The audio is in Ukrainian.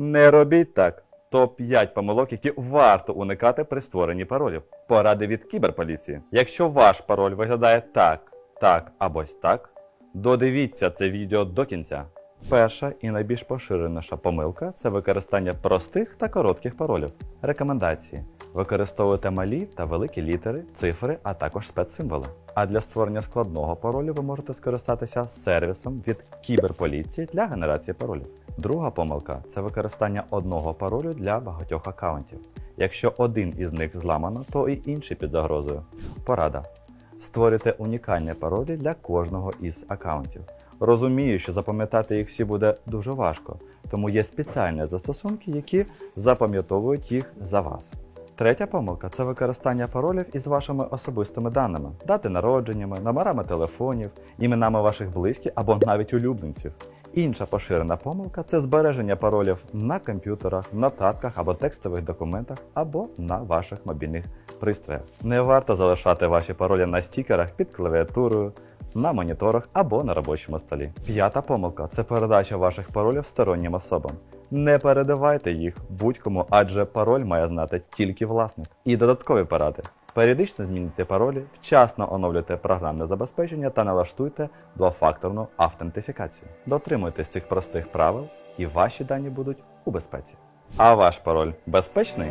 Не робіть так. Топ-5 помилок, які варто уникати при створенні паролів. Поради від кіберполіції. Якщо ваш пароль виглядає так, так або так, додивіться це відео до кінця. Перша і найбільш поширеніша помилка це використання простих та коротких паролів. Рекомендації: використовуйте малі та великі літери, цифри, а також спецсимволи. А для створення складного паролю ви можете скористатися сервісом від кіберполіції для генерації паролів. Друга помилка це використання одного паролю для багатьох аккаунтів. Якщо один із них зламано, то і інший під загрозою. Порада. Створюйте унікальні паролі для кожного із аккаунтів. Розумію, що запам'ятати їх всі буде дуже важко, тому є спеціальні застосунки, які запам'ятовують їх за вас. Третя помилка це використання паролів із вашими особистими даними, дати народженнями, номерами телефонів, іменами ваших близьких або навіть улюбленців. Інша поширена помилка це збереження паролів на комп'ютерах, нотатках або текстових документах, або на ваших мобільних пристроях. Не варто залишати ваші паролі на стікерах під клавіатурою, на моніторах або на робочому столі. П'ята помилка це передача ваших паролів стороннім особам. Не передавайте їх будь-кому, адже пароль має знати тільки власник. І додаткові поради. Періодично змінюйте паролі, вчасно оновлюйте програмне забезпечення та налаштуйте двофакторну автентифікацію. Дотримуйтесь цих простих правил, і ваші дані будуть у безпеці. А ваш пароль безпечний?